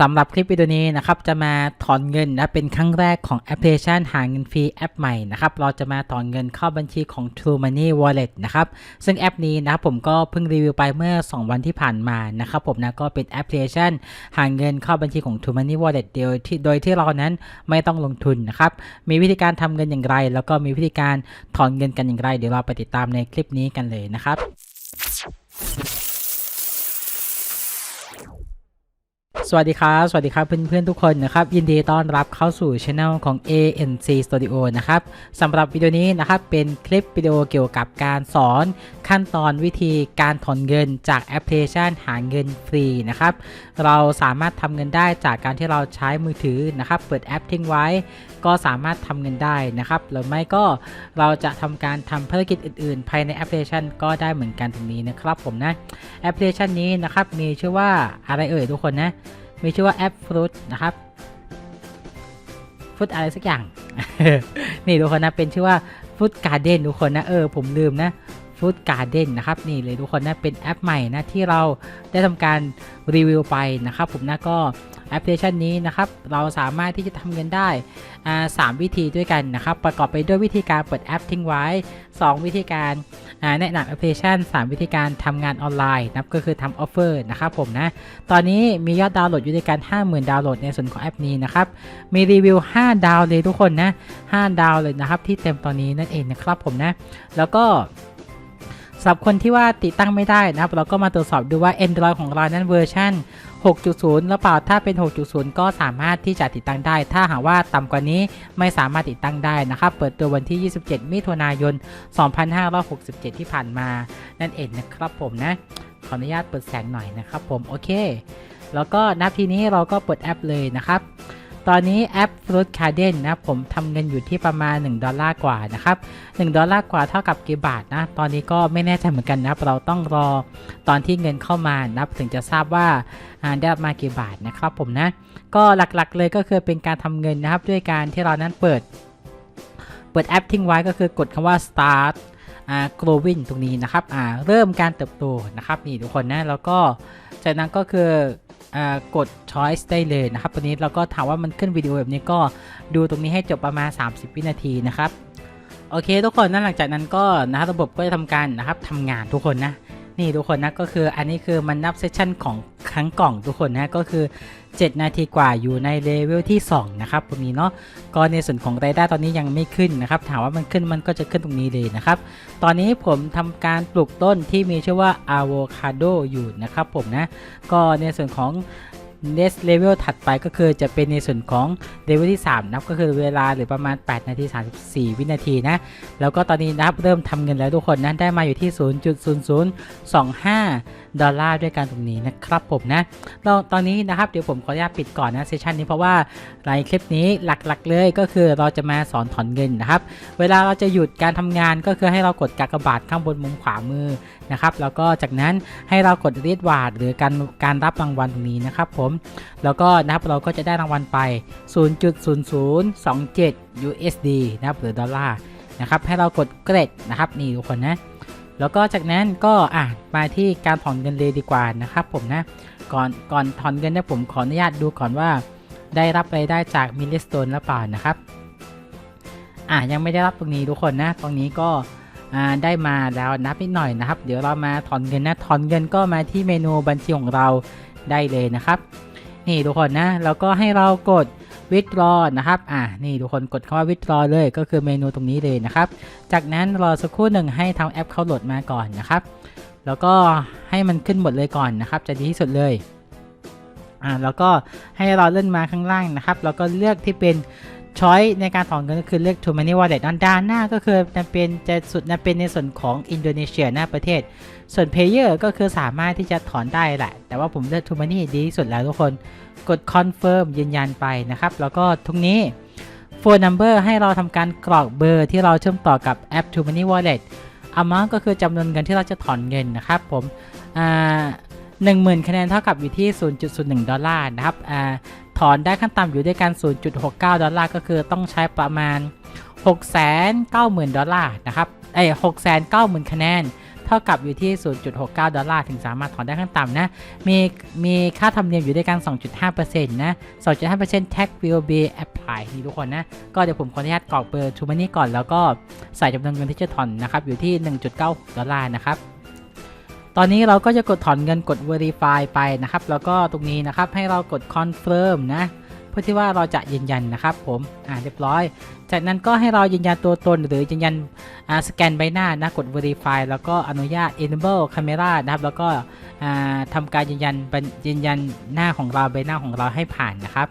สำหรับคลิปวิดีโอนี้นะครับจะมาถอนเงินนะเป็นครั้งแรกของแอปพลิเคชันหาเงินฟรีแอปใหม่นะครับเราจะมาถอนเงินเข้าบัญชีของ True Money Wallet นะครับซึ่งแอปนี้นะครับผมก็เพิ่งรีวิวไปเมื่อ 2 วันที่ผ่านมานะครับผมนะก็เป็นแอปพลิเคชันหาเงินเข้าบัญชีของ True Money Wallet โดยที่โดยที่เรานั้นไม่ต้องลงทุนนะครับมีวิธีการทำเงินอย่างไร แล้วก็มีวิธีการถอนเงินกันอย่างไร เดี๋ยวเราไปติดตามในคลิปนี้กันเลยนะครับ สวัสดีครับ สวัสดีครับเพื่อนๆทุกคนนะครับ ยินดีต้อนรับเข้าสู่ช anel ของ ANC Studio นะครับสำหรับวิดีโอนี้นะครับเป็นคลิปวิดีโอเกี่ยวกับการสอนขั้นตอนวิธีการถอนเงินจากแอปพลิเคชันหาเงินฟรีนะครับ เราสามารถทำเงินได้จากการที่เราใช้มือถือนะครับ เปิดแอปทิ้งไว้ ก็สามารถทำเงินได้นะครับ หรือไม่ก็เราจะทำการทำภารกิจอื่น ๆ ภายในแอปพลิเคชันก็ได้เหมือนกันตรงนี้นะครับผมนะ แอปพลิเคชันนี้นะครับมีชื่อว่าอะไรเอ่ยทุกคนนะ มีชื่อว่าแอปฟรุตนะครับฟรุตอะไรสักอย่าง นี่ทุกคนนะเป็นชื่อว่าฟรุตการ์เด้นทุกคนนะเออผมลืมนะ ฟรุตการ์เด้นนะครับ นี่เลยทุกคนนะเป็นแอปใหม่นะที่เราได้ทำการรีวิวไปนะครับ ผมนะก็แอปพลิเคชันนี้นะครับ เราสามารถที่จะทำเงินได้สามวิธีด้วยกันนะครับ ประกอบไปด้วยวิธีการเปิดแอปทิ้งไว้ 2 วิธีการแนะนำแอปพลิเคชัน 3 วิธีการทำงานออนไลน์นับก็คือทำออฟเฟอร์นะครับผมนะ ตอนนี้มียอดดาวน์โหลดอยู่ด้วยกัน50,000 ดาวน์โหลดในส่วนของแอปนี้นะครับ มีรีวิว 5 ดาวเลยทุกคนนะ 5 ดาวเลยนะครับที่เต็มตอนนี้นั่นเองนะครับผมนะ แล้วก็ำหรับคนที่ว่าติดตั้งไม่ได้นะครับ เราก็มาตรวจสอบดูว่า Android ของเรานั้นเวอร์ชัน6.0แล้วเปล่า ถ้าเป็น 6.0 ก็สามารถที่จะติดตั้งได้ ถ้าหากว่าต่ำกว่านี้ไม่สามารถติดตั้งได้นะครับ เปิดตัววันที่ 27 มิถุนายน 2567 ที่ผ่านมา นั่นเองนะครับผมนะ ขออนุญาตเปิดแสงหน่อยนะครับผม โอเค แล้วก็นับทีนี้เราก็เปิดแอปเลยนะครับ ตอนนี้แอป Fruit Garden นะครับผมทำเงินอยู่ที่ประมาณ 1 ดอลลาร์กว่านะครับ1ดอลลาร์กว่าเท่ากับกี่บาทนะ ตอนนี้ก็ไม่แน่ใจเหมือนกันนะครับ เราต้องรอตอนที่เงินเข้ามานับถึงจะทราบว่าได้มากี่บาทนะครับผมนะ ก็หลักๆเลยก็คือเป็นการทำเงินนะครับ ด้วยการที่เรานั้นเปิด เปิดแอปทิ้งไว้ก็คือกดคำว่า start อ่า growing ตรงนี้นะครับอ่าเริ่มการเติบโตนะครับนี่ทุกคนนะแล้วก็จากนั้นก็คือ กด choice ได้เลยนะครับตัวนี้เราก็ถามว่ามันขึ้นวิดีโอแบบนี้ก็ดูตรงนี้ให้จบประมาณ 30 วินาทีนะครับ โอเคทุกคนนั่นหลังจากนั้นก็นะครับระบบก็จะทำการนะครับทำงานทุกคนนะ นี่ทุกคนนะก็คืออันนี้คือมันนับเซสชั่นของครั้งกล่องทุกคนนะก็คือ 7 นาทีกว่าอยู่ในเลเวลที่ 2 นะครับตรงนี้เนาะก็ในส่วนของรด้ตอนนี้ยังไม่ขึ้นนะครับ ถามว่ามันขึ้นมันก็จะขึ้นตรงนี้เลยนะครับ ตอนนี้ผมทำการปลูกต้นที่มีชื่อว่าอะโวคาโดอยู่นะครับผมนะ ก็ในส่วนของ next level ถัดไปก็คือจะเป็นในส่วนของ level ที่ 3 นะครับก็คือเวลาหรือประมาณ 8 นาที 34 วินาทีนะ แล้วก็ตอนนี้นะครับเริ่มทำเงินแล้วทุกคนนะ ได้มาอยู่ที่ 0.0025 ดอลลาร์ด้วยกันตรงนี้นะครับผมนะเราตอนนี้นะครับเดี๋ยวผมขออนุญาตปิดก่อนนะเซสชันนี้เพราะว่าในคลิปนี้หลักๆเลยก็คือเราจะมาสอนถอนเงินนะครับ เวลาเราจะหยุดการทำงานก็คือให้เรากดกากบาทข้างบนมุมขวามือนะครับ แล้วก็จากนั้นให้เรากดรีดวาดหรือการการรับรางวัลตรงนี้นะครับผมแล้วก็นะครับเราก็จะได้รางวัลไป 0.0027 USD นะครับหรือดอลลาร์นะครับให้เรากดเกรดนะครับนี่ทุกคนนะแล้วก็จากนั้นก็อะมาที่การถอนเงินเลยดีกว่านะครับผมนะก่อนก่อนถอนเงินเนี่ยผมขออนุญาตดูก่อนว่าได้รับรายได้จากมิลเลสโตนหรือเปล่านะครับอะยังไม่ได้รับตรงนี้ทุกคนนะ ตรงนี้ก็ได้มาแล้วนับนิดหน่อยนะครับ เดี๋ยวเรามาถอนเงินนะถอนเงินก็มาที่เมนูบัญชีของเรา ได้เลยนะครับ นี่ทุกคนนะแล้วก็ให้เรากดวิดรอนะครับอ่านี่ทุกคนกดคำว่าวิดรอเลยก็คือเมนูตรงนี้เลยนะครับ จากนั้นรอสักครู่หนึ่งให้ทางแอปเขาโหลดมาก่อนนะครับ แล้วก็ให้มันขึ้นหมดเลยก่อนนะครับ จะดีที่สุดเลยอ่าแล้วก็ให้เราเลื่อนมาข้างล่างนะครับ แล้วก็เลือกที่เป็น ช้อยในการถอนเงินก็คือเลือก True Money Wallet ด้านด้านหน้าก็คือจะเป็นจะสุดนะเป็นในส่วนของอินโดนีเซียหน้าประเทศ ส่วน Payer ก็คือสามารถที่จะถอนได้แหละ แต่ว่าผมเลือก True Money ดีที่สุดแล้วทุกคน กด Confirm ยืนยันไปนะครับ แล้วก็ตรงนี้ Phone Number ให้เราทำการกรอกเบอร์ที่เราเชื่อมต่อกับแอป True Money Wallet Amount ก็คือจำนวนเงินที่เราจะถอนเงินนะครับผมอ่าหนึ่งหมื่นคะแนนเท่ากับอยู่ที่ 0.01 ดอลลาร์นะครับอ่า ถอนได้ขั้นต่ำอยู่ด้วยกัน 0.69 ดอลลาร์ก็คือต้องใช้ประมาณ 690,000 ดอลลาร์นะครับเอ้ย690,000 คะแนน เท่ากับอยู่ที่ 0.69 ดอลลาร์ถึงสามารถถอนได้ขั้นต่ำนะ มีมีค่าธรรมเนียมอยู่ด้วยกัน 2.5%นะ 2.5% tax will be applied นี่ทุกคนนะ ก็เดี๋ยวผมขออนุญาตกรอกเบอร์ t ูมันนี่ก่อนแล้วก็ใส่จำนวนเงินที่จะถอนนะครับอยู่ที่ 1.9 ดอลลาร์นะครับ ตอนนี้เราก็จะกดถอนเงินกด verify ไปนะครับ แล้วก็ตรงนี้นะครับให้เรากด confirm นะเพื่อที่ว่าเราจะยืนยันนะครับ ผมอ่าเรียบร้อย จากนั้นก็ให้เรายืนยันตัวตนหรือยืนยันอ่าสแกนใบหน้านะกด verify แล้วก็อนุญาต enable camera นะครับ แล้วก็อ่าทำการยืนยันยืนยันหน้าของเราใบหน้าของเราให้ผ่านนะครับ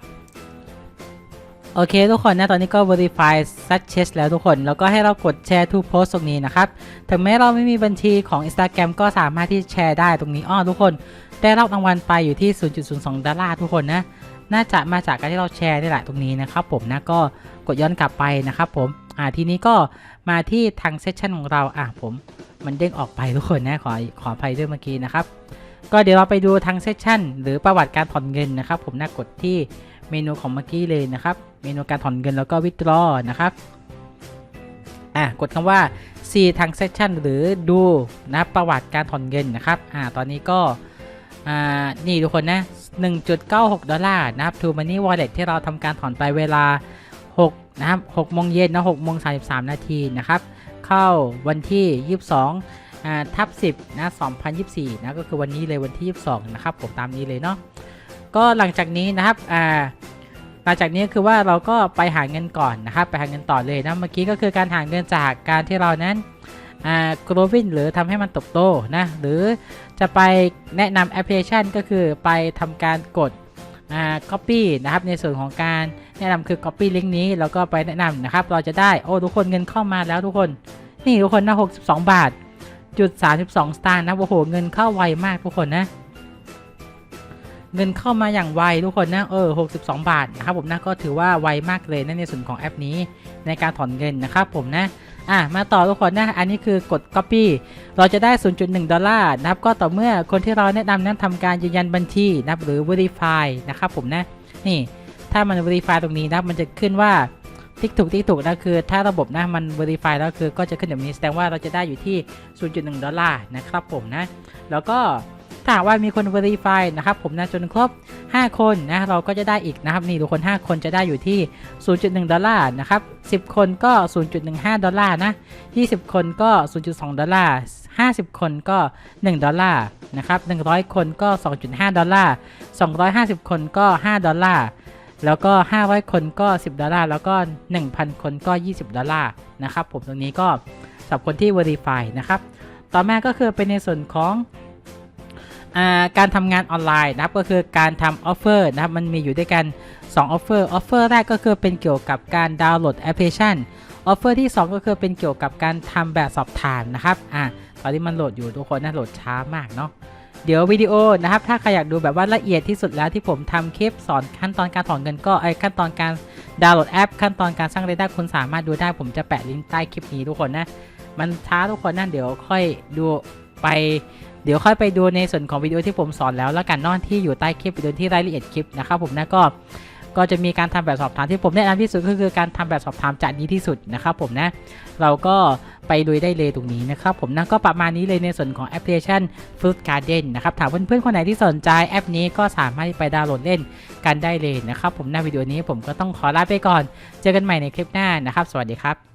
โอเคทุกคนนะตอนนี้ก็ verify success แล้วทุกคน แล้วก็ให้เรากดแชร์ to post ตรงนี้นะครับ ถึงแม้เราไม่มีบัญชีของ Instagram ก็สามารถที่แชร์ได้ตรงนี้อ้อทุกคน ได้รับรางวัลไปอยู่ที่ 0.02 ดอลลาร์ทุกคนนะ น่าจะมาจากการที่เราแชร์นี่แหละตรงนี้นะครับผมนะก็กดย้อนกลับไปนะครับผมอ่าทีนี้ก็มาที่ทางเซสชันของเราอะผมมันเด้งออกไปทุกคนนะขอขออภัยด้วยเมื่อกี้นะครับก็เดี๋ยวเราไปดูทางเซสชันหรือประวัติการถอนเงินนะครับผมนะกดที่ เมนูของเมื่อกี้เลยนะครับ เมนูการถอนเงินแล้วก็ withdraw นะครับ อะกดคำว่า see transaction หรือดูนะประวัติการถอนเงินนะครับอ่าตอนนี้ก็อ่านี่ทุกคนนะ 1.96 ดอลลาร์นะครับ To Money Wallet ที่เราทำการถอนไปเวลา 6 นะครับ6โมงเย็นนะ6โมง33 นาทีนะครับ เข้าวันที่ 22อ่าทับ10นะ2024นะก็คือวันนี้เลยวันที่ 22 นะครับผมตามนี้เลยเนาะ ก็หลังจากนี้นะครับอ่าหลังจากนี้คือว่าเราก็ไปหาเงินก่อนนะครับ ไปหาเงินต่อเลยนะเมื่อกี้ก็คือการหาเงินจากการที่เรานั้นอ่า growing หรือทำให้มันตบโตนะหรือจะไปแนะนำแอปพลิเคชันก็คือไปทำการกดอ่า copy นะครับในส่วนของการแนะนำคือ copy ลิงก์นี้แล้วก็ไปแนะนำนะครับ เราจะได้โอ้ทุกคนเงินเข้ามาแล้วทุกคน นี่ทุกคนนะ62 บาทจุด32 สตางค์นะโอ้โหเงินเข้าไวมากทุกคนนะ เงินเข้ามาอย่างไวทุกคนนะเออ62 บาทนะครับผมนะก็ถือว่าไวมากเลยนะในส่วนของแอปนี้ในการถอนเงินนะครับผมนะอะมาต่อทุกคนนะอันนี้คือกด copy เราจะได้ 0.1 ดอลลาร์นะครับก็ต่อเมื่อคนที่เราแนะนำนั้นทำการยืนยันบัญชีนะครับหรือ verify นะครับผมนะนี่ถ้ามัน verify ตรงนี้นะมันจะขึ้นว่าติ๊กถูกติ๊กถูกนะคือถ้าระบบนะมัน verify แล้วคือก็จะขึ้นแบบนี้แสดงว่าเราจะได้อยู่ที่ 0.1 ดอลลาร์นะครับผมนะแล้วก็ ถ้าว่ามีคน verify นะครับผมนะจนครบ 5 คนนะเราก็จะได้อีกนะครับนี่ทุกคน 5 คนจะได้อยู่ที่ 0.1 ดอลลาร์นะครับ 10 คนก็ 0.15 ดอลลาร์นะ 20 คนก็ 0.2 ดอลลาร์ 50 คนก็ 1 ดอลลาร์นะครับ100 คนก็ 2.5 ดอลลาร์ 250 คนก็ 5 ดอลลาร์แล้วก็ 500 คนก็ 10 ดอลลาร์ แล้วก็ 1,000 คนก็ 20 ดอลลาร์ นะครับ ผมตรงนี้ก็สำหรับคนที่ verify นะครับ ต่อมาก็คือเป็นในส่วนของ การทำงานออนไลน์นะครับก็คือการทำออฟเฟอร์นะครับมันมีอยู่ด้วยกัน2ออฟเฟอร์ออฟเฟอร์แรกก็คือเป็นเกี่ยวกับการดาวน์โหลดแอปพลิเคชันออฟเฟอร์ที่ 2 ก็คือเป็นเกี่ยวกับการทำแบบสอบถามนะครับอ่าตอนนี้มันโหลดอยู่ทุกคนนะโหลดช้ามากเนาะเดี๋ยววิดีโอนะครับถ้าใครอยากดูแบบว่าละเอียดที่สุดแล้วที่ผมทำคลิปสอนขั้นตอนการถอนเงินก็ไอขั้นตอนการดาวน์โหลดแอป ขั้นตอนการสร้างรายได้คุณสามารถดูได้ผมจะแปะลิงก์ใต้คลิปนี้ทุกคนนะ มันช้าทุกคนนะเดี๋ยวค่อยดูไป เดี๋ยวค่อยไปดูในส่วนของวิดีโอที่ผมสอนแล้วแล้วกันนอนที่อยู่ใต้คลิปวิดีโอที่รายละเอียดคลิปนะครับผมนะก็ก็จะมีการทำแบบสอบถามที่ผมแนะนำที่สุดก็คือการทำแบบสอบถามจะดีที่สุดนะครับผมนะเราก็ไปลุยได้เลยตรงนี้นะครับผมนะก็ประมาณนี้เลยในส่วนของแอปพลิเคชัน Fruit Garden นะครับถามเพื่อนๆคนไหนที่สนใจแอปนี้ก็สามารถไปดาวน์โหลดเล่นกันได้เลยนะครับผมในวิดีโอนี้ผมก็ต้องขอลาไปก่อน เจอกันใหม่ในคลิปหน้านะครับ สวัสดีครับ